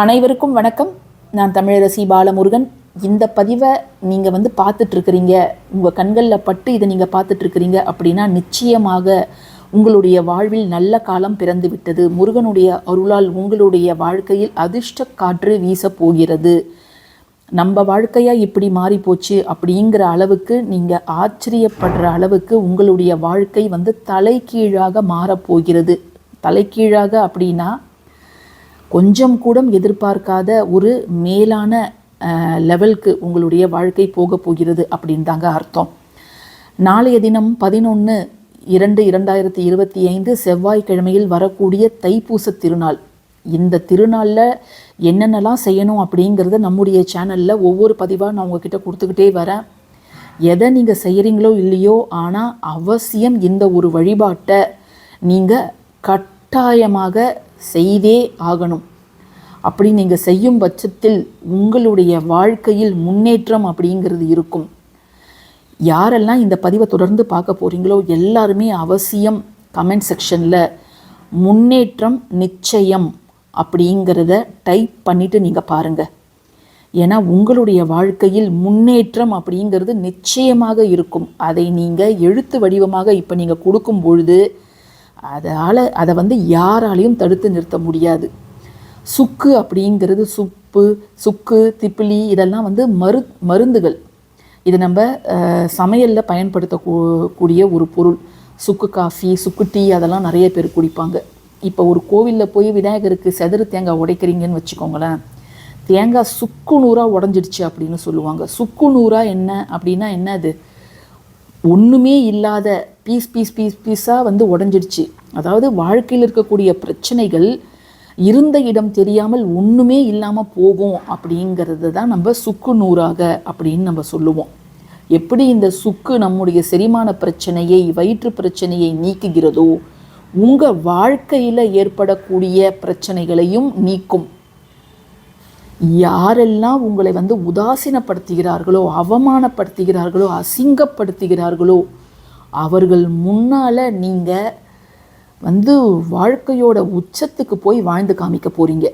அனைவருக்கும் வணக்கம். நான் தமிழரசி பாலமுருகன். இந்த பதிவை நீங்கள் வந்து பார்த்துட்ருக்குறீங்க உங்கள் கண்களில் பட்டு இதை நீங்கள் பார்த்துட்ருக்கிறீங்க அப்படின்னா நிச்சயமாக உங்களுடைய வாழ்வில் நல்ல காலம் பிறந்து விட்டது முருகனுடைய அருளால் உங்களுடைய வாழ்க்கையில் அதிர்ஷ்ட காற்று வீசப் போகிறது. நம்ம வாழ்க்கையாக இப்படி மாறி போச்சு அப்படிங்கிற அளவுக்கு நீங்கள் ஆச்சரியப்படுற அளவுக்கு உங்களுடைய வாழ்க்கை வந்து தலைகீழாக மாறப்போகிறது தலைகீழாக அப்படின்னா கொஞ்சம் கூட எதிர்பார்க்காத ஒரு மேலான லெவல்க்கு லெவலுக்கு உங்களுடைய வாழ்க்கை போக போகிறது அப்படின்னு தாங்க அர்த்தம். நாளைய தினம் பதினொன்று இரண்டு இரண்டாயிரத்தி இருபத்தி ஐந்து செவ்வாய்க்கிழமையில் வரக்கூடிய தைப்பூச திருநாள். இந்த திருநாளில் என்னென்னலாம் செய்யணும் அப்படிங்கிறத நம்முடைய சேனலில் ஒவ்வொரு பதிவாக நான் உங்ககிட்ட கொடுத்துக்கிட்டே வரேன். எதை நீங்கள் செய்கிறீங்களோ இல்லையோ ஆனால் அவசியம் இந்த ஒரு வழிபாட்டை நீங்கள் கட்டாயமாக செய்தே ஆகணும். அப்படி நீங்கள் செய்யும் பட்சத்தில் உங்களுடைய வாழ்க்கையில் முன்னேற்றம் அப்படிங்கிறது இருக்கும். யாரெல்லாம் இந்த பதிவை தொடர்ந்து பார்க்க போகிறீங்களோ எல்லாருமே அவசியம் கமெண்ட் செக்ஷனில் முன்னேற்றம் நிச்சயம் அப்படிங்கிறத டைப் பண்ணிவிட்டு நீங்கள் பாருங்கள் ஏன்னா உங்களுடைய வாழ்க்கையில் முன்னேற்றம் அப்படிங்கிறது நிச்சயமாக இருக்கும். அதை நீங்கள் எழுத்து வடிவமாக இப்போ நீங்கள் கொடுக்கும் பொழுது அதால் அதை வந்து யாராலையும் தடுத்து நிறுத்த முடியாது. சுக்கு அப்படிங்கிறது சுப்பு சுக்கு திப்பிலி இதெல்லாம் வந்து மரு மருந்துகள். இது நம்ம சமையலில் பயன்படுத்தக்கூடிய ஒரு பொருள். சுக்கு காஃபி சுக்கு டீ அதெல்லாம் நிறைய பேர் குடிப்பாங்க. இப்போ ஒரு கோவிலில் போய் விநாயகருக்கு செதறு தேங்காய் உடைக்கிறீங்கன்னு வச்சுக்கோங்களேன். தேங்காய் சுக்கு நூறாக உடஞ்சிடுச்சு அப்படின்னு சொல்லுவாங்க. சுக்கு நூறாக என்ன அப்படின்னா என்ன அது ஒன்றுமே இல்லாத பீஸ் பீஸ் பீஸ் பீஸாக வந்து உடஞ்சிடுச்சு. அதாவது வாழ்க்கையில் இருக்கக்கூடிய பிரச்சனைகள் இருந்த இடம் தெரியாமல் ஒன்றுமே இல்லாமல் போகும் அப்படிங்கிறது தான் நம்ம சுக்கு நூறாக அப்படின்னு நம்ம சொல்லுவோம். எப்படி இந்த சுக்கு நம்முடைய செரிமான பிரச்சனையை வயிற்று பிரச்சனையை நீக்குகிறதோ உங்கள் வாழ்க்கையில் ஏற்படக்கூடிய பிரச்சனைகளையும் நீக்கும். யாரெல்லாம் உங்களை வந்து உதாசீனப்படுத்துகிறார்களோ அவமானப்படுத்துகிறார்களோ அசிங்கப்படுத்துகிறார்களோ அவர்கள் முன்னால் நீங்கள் வந்து வாழ்க்கையோட உச்சத்துக்கு போய் வாழ்ந்து காமிக்க போகிறீங்க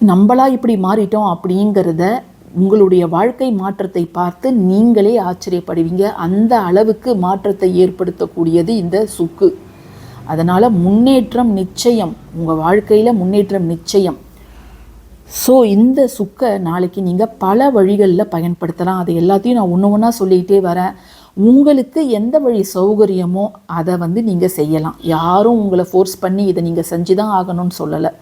நம்மளா இப்படி மாறிட்டோம் அப்படிங்கிறத உங்களுடைய வாழ்க்கை மாற்றத்தை பார்த்து நீங்களே ஆச்சரியப்படுவீங்க. அந்த அளவுக்கு மாற்றத்தை ஏற்படுத்தக்கூடியது இந்த சுக்கு. அதனால் முன்னேற்றம் நிச்சயம். உங்கள் வாழ்க்கையில் முன்னேற்றம் நிச்சயம். ஸோ இந்த சுக்கை நாளைக்கு நீங்கள் பல வழிகளில் பயன்படுத்தலாம். அது எல்லாத்தையும் நான் ஒன்று ஒன்றா சொல்லிக்கிட்டே வரேன். உங்களுக்கு எந்த வழி சௌகரியமோ அதை வந்து நீங்கள் செய்யலாம். யாரும் உங்களை ஃபோர்ஸ் பண்ணி இதை நீங்கள் செஞ்சு தான் ஆகணும்னு சொல்லலை.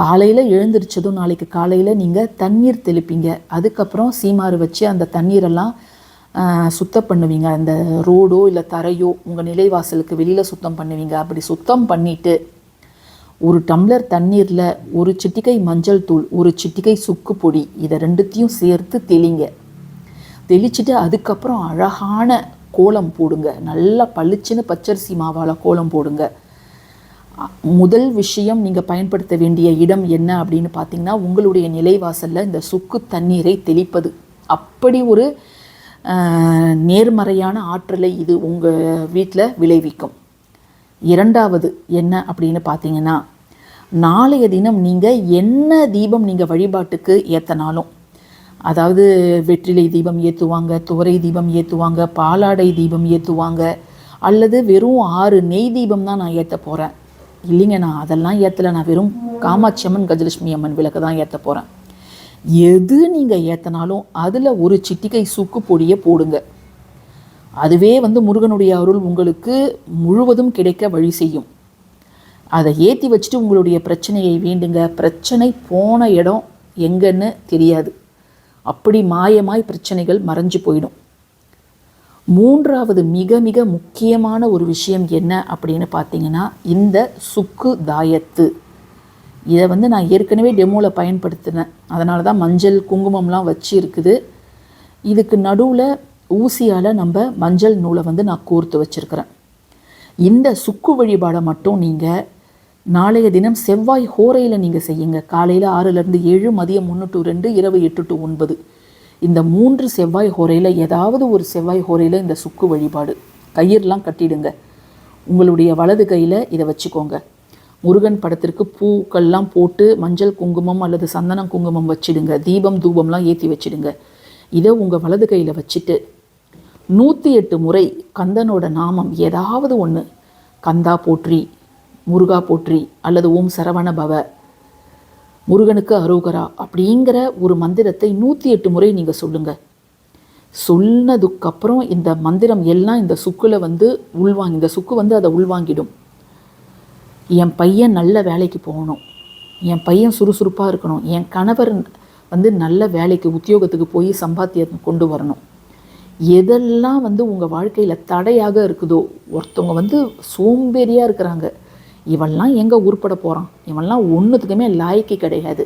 காலையில் எழுந்திரிச்சதும் நாளைக்கு காலையில் நீங்கள் தண்ணீர் தெளிப்பீங்க. அதுக்கப்புறம் சீமாறு வச்சு அந்த தண்ணீரெல்லாம் சுத்தம் பண்ணுவீங்க. அந்த ரோடோ இல்லை தரையோ உங்கள் நிலைவாசலுக்கு வெளியில் சுத்தம் பண்ணுவீங்க. அப்படி சுத்தம் பண்ணிவிட்டு ஒரு டம்ளர் தண்ணீரில் ஒரு சிட்டிகை மஞ்சள் தூள் ஒரு சிட்டிகை சுக்கு பொடி இதை ரெண்டுத்தையும் சேர்த்து தெளிங்க. தெளிச்சிட்டு அதுக்கப்புறம் அழகான கோலம் போடுங்க. நல்லா பளிச்சுன்னு பச்சரிசி மாவால் கோலம் போடுங்க. முதல் விஷயம் நீங்கள் பயன்படுத்த வேண்டிய இடம் என்ன அப்படின்னு பார்த்தீங்கன்னா உங்களுடைய நிலைவாசலில் இந்த சுக்கு தண்ணீரை தெளிப்பது. அப்படி ஒரு நேர்மறையான ஆற்றலை இது உங்கள் வீட்டில் விளைவிக்கும். இரண்டாவது என்ன அப்படின்னு பார்த்தீங்கன்னா நாளைய தினம் நீங்கள் என்ன தீபம் நீங்கள் வழிபாட்டுக்கு ஏற்றினாலும் அதாவது வெற்றிலை தீபம் ஏற்றுவாங்க துவரை தீபம் ஏற்றுவாங்க பாலாடை தீபம் ஏற்றுவாங்க அல்லது வெறும் ஆறு நெய் தீபம் தான் நான் ஏற்ற போகிறேன் இல்லைங்க நான் அதெல்லாம் ஏற்றலை நான் வெறும் காமாட்சி அம்மன் கஜலட்சுமி அம்மன் விளக்கு தான் ஏற்ற போகிறேன் எது நீங்கள் ஏற்றினாலும் அதில் ஒரு சிட்டிகை சுக்கு பொடியை போடுங்க. அதுவே வந்து முருகனுடைய அருள் உங்களுக்கு முழுவதும் கிடைக்க வழி செய்யும். அதை ஏற்றி வச்சுட்டு உங்களுடைய பிரச்சனையை வேண்டுங்க. பிரச்சனை போன இடம் எங்கன்னு தெரியாது. அப்படி மாயமாய் பிரச்சனைகள் மறைஞ்சு போயிடும். மூன்றாவது மிக மிக முக்கியமான ஒரு விஷயம் என்ன அப்படின்னு பார்த்தீங்கன்னா இந்த சுக்கு தாயத்து. இதை வந்து நான் ஏற்கனவே டெமோவில் பயன்படுத்தினேன். அதனால தான் மஞ்சள் குங்குமம்லாம் வச்சு இருக்குது. இதுக்கு நடுவில் ஊசியால் நம்ம மஞ்சள் நூலை வந்து நான் கோர்த்து வச்சுருக்கிறேன். இந்த சுக்கு வழிபாடை மட்டும் நீங்கள் நாளைய தினம் செவ்வாய் ஹோரையில் நீங்கள் செய்யுங்க. காலையில் ஆறுலேருந்து ஏழு மதியம் ஒன்று டு ரெண்டு இரவு எட்டு டு ஒன்பது. இந்த மூன்று செவ்வாய் ஹோரையில் ஏதாவது ஒரு செவ்வாய் ஹோரையில் இந்த சுக்கு வழிபாடு. கயிறெலாம் கட்டிடுங்க. உங்களுடைய வலது கையில் இதை வச்சுக்கோங்க. முருகன் படத்திற்கு பூக்கள்லாம் போட்டு மஞ்சள் குங்குமம் அல்லது சந்தனம் குங்குமம் வச்சிடுங்க. தீபம் தூபம்லாம் ஏற்றி வச்சிடுங்க. இதை உங்கள் வலது கையில் வச்சுட்டு நூற்றி எட்டு முறை கந்தனோட நாமம் ஏதாவது ஒன்று கந்தா போற்றி முருகா போற்றி அல்லது ஓம் சரவண பவ. முருகனுக்கு அரோகரா அப்படிங்கிற ஒரு மந்திரத்தை நூற்றி எட்டு முறை நீங்கள் சொல்லுங்கள் சொன்னதுக்கப்புறம் இந்த மந்திரம் எல்லாம் இந்த சுக்கில் வந்து உள்வாங்கி இந்த சுக்கு வந்து அதை உள்வாங்கிடும். என் பையன் நல்ல வேலைக்கு போகணும். என் பையன் சுறுசுறுப்பாக இருக்கணும். என் கணவர் வந்து நல்ல வேலைக்கு உத்தியோகத்துக்கு போய் சம்பாத்தியம் கொண்டு வரணும். எதெல்லாம் வந்து உங்கள் வாழ்க்கையில் தடையாக இருக்குதோ ஒருத்தவங்க வந்து சோம்பேறியாக இருக்கிறாங்க. இவன்லாம் எங்கே உருப்பட போகிறான் இவன்லாம் ஒன்றுத்துக்குமே லாய்க்கு கிடையாது.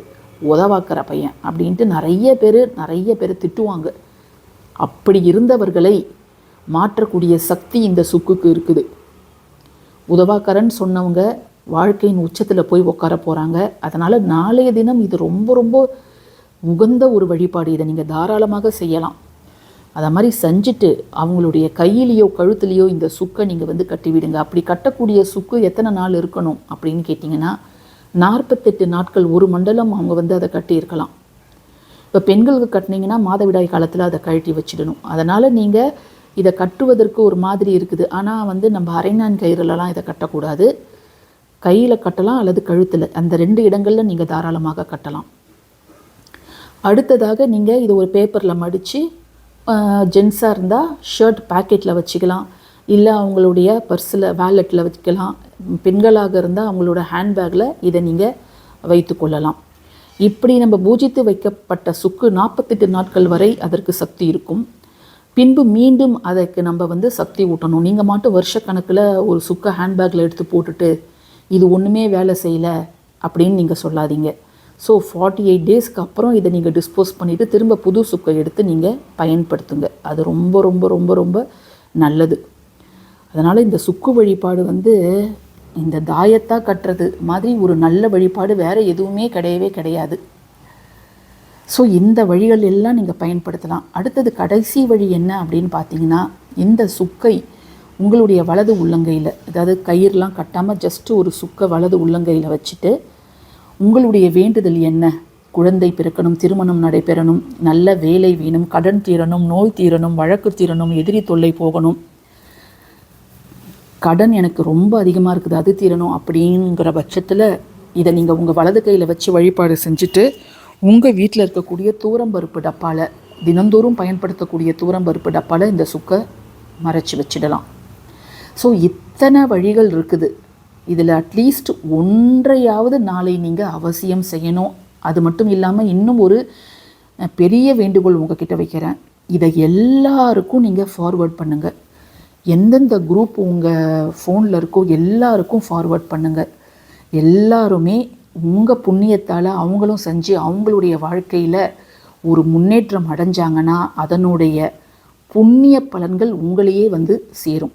உதவாக்கிற பையன் அப்படின்ட்டு நிறைய பேர் நிறைய பேர் திட்டுவாங்க. அப்படி இருந்தவர்களை மாற்றக்கூடிய சக்தி இந்த சுக்குக்கு இருக்குது. உதவாக்கரன் சொன்னவங்க வாழ்க்கையின் உச்சத்தில் போய் உட்கார போகிறாங்க அதனால் நாளைய தினம் இது ரொம்ப ரொம்ப உகந்த ஒரு வழிபாடு. இதை நீங்கள் தாராளமாக செய்யலாம். அதை மாதிரி செஞ்சுட்டு அவங்களுடைய கையிலையோ கழுத்துலேயோ இந்த சுக்கை நீங்கள் வந்து கட்டிவிடுங்க. அப்படி கட்டக்கூடிய சுக்கு எத்தனை நாள் இருக்கணும் அப்படின்னு கேட்டிங்கன்னா நாற்பத்தெட்டு நாட்கள் ஒரு மண்டலம் அவங்க வந்து அதை கட்டியிருக்கலாம். இப்போ பெண்களுக்கு கட்டினீங்கன்னா மாதவிடாய் காலத்தில் அதை கழட்டி வச்சிடணும். அதனால் நீங்கள் இதை கட்டுவதற்கு ஒரு மாதிரி இருக்குது. ஆனால் வந்து நம்ம அரைநான் கயிறுலலாம் இதை கட்டக்கூடாது. கையில் கட்டலாம் அல்லது கழுத்தில். அந்த ரெண்டு இடங்களில் நீங்கள் தாராளமாக கட்டலாம். அடுத்ததாக நீங்கள் இதை ஒரு பேப்பரில் மடித்து ஜென்ஸாக இருந்தால் ஷர்ட் பேக்கெட்டில் வச்சுக்கலாம். இல்லை அவங்களுடைய பர்ஸில் வேலெட்டில் வச்சுக்கலாம். பெண்களாக இருந்தால் அவங்களோட ஹேண்ட்பேக்கில் இதை நீங்கள் வைத்து கொள்ளலாம். இப்படி நம்ம பூஜித்து வைக்கப்பட்ட சுக்கு நாற்பத்தெட்டு நாட்கள் வரை அதற்கு சக்தி இருக்கும். பின்பு மீண்டும் அதற்கு நம்ம வந்து சக்தி ஊட்டணும். நீங்கள் மட்டும் வருஷக்கணக்கில் ஒரு சுக்கை ஹேண்ட்பேக்கில் எடுத்து போட்டுட்டு இது ஒன்றுமே வேலை செய்யலை அப்படின்னு நீங்கள் சொல்லாதீங்க. ஸோ ஃபார்ட்டி எயிட் டேஸ்க்கு அப்புறம் இதை நீங்கள் டிஸ்போஸ் பண்ணிவிட்டு திரும்ப புது சுக்கை எடுத்து நீங்கள் பயன்படுத்துங்க. அது ரொம்ப ரொம்ப ரொம்ப ரொம்ப நல்லது. அதனால் இந்த சுக்கு வழிபாடு வந்து இந்த தாயத்தாக கட்டுறது மாதிரி ஒரு நல்ல வழிபாடு வேறு எதுவுமே கிடையவே கிடையாது. ஸோ இந்த வழிகள் எல்லாம் நீங்கள் பயன்படுத்தலாம். அடுத்தது கடைசி வழி என்ன அப்படின்னு பார்த்தீங்கன்னா இந்த சுக்கை உங்களுடைய வலது உள்ளங்கையில் அதாவது கயிறுலாம் கட்டாமல் ஜஸ்ட்டு ஒரு சுக்கை வலது உள்ளங்கையில் வச்சுட்டு உங்களுடைய வேண்டுதல் என்ன? குழந்தை பிறக்கணும் திருமணம் நடைபெறணும் நல்ல வேலை வேணும் கடன் தீரணும் நோய் தீரணும் வழக்கு தீரணும் எதிரி தொல்லை போகணும். கடன் எனக்கு ரொம்ப அதிகமாக இருக்குது அது தீரணும் அப்படிங்கிற பட்சத்தில் இதை நீங்கள் உங்கள் வலது கையில் வச்சு வழிபாடு செஞ்சுட்டு உங்கள் வீட்டில் இருக்கக்கூடிய தூரம்பருப்பு டப்பாவில் தினந்தோறும் பயன்படுத்தக்கூடிய தூரம்பருப்பு டப்பாவில் இந்த சுக்கை மறைச்சி வச்சிடலாம். ஸோ இத்தனை வழிகள் இருக்குது. இதில் அட்லீஸ்ட் ஒன்றையாவது நாளை நீங்கள் அவசியம் செய்யணும். அது மட்டும் இல்லாமல் இன்னும் ஒரு பெரிய வேண்டுகோள் உங்ககிட்ட வைக்கிறேன். இதை எல்லாருக்கும் நீங்கள் ஃபார்வேர்ட் பண்ணுங்கள் எந்தெந்த குரூப் உங்கள் ஃபோனில் இருக்கோ எல்லாருக்கும் ஃபார்வேர்ட் பண்ணுங்கள் எல்லாருமே உங்கள் புண்ணியத்தால் அவங்களும் செஞ்சு அவங்களுடைய வாழ்க்கையில் ஒரு முன்னேற்றம் அடைஞ்சாங்கன்னா அதனுடைய புண்ணிய பலன்கள் உங்களையே வந்து சேரும்.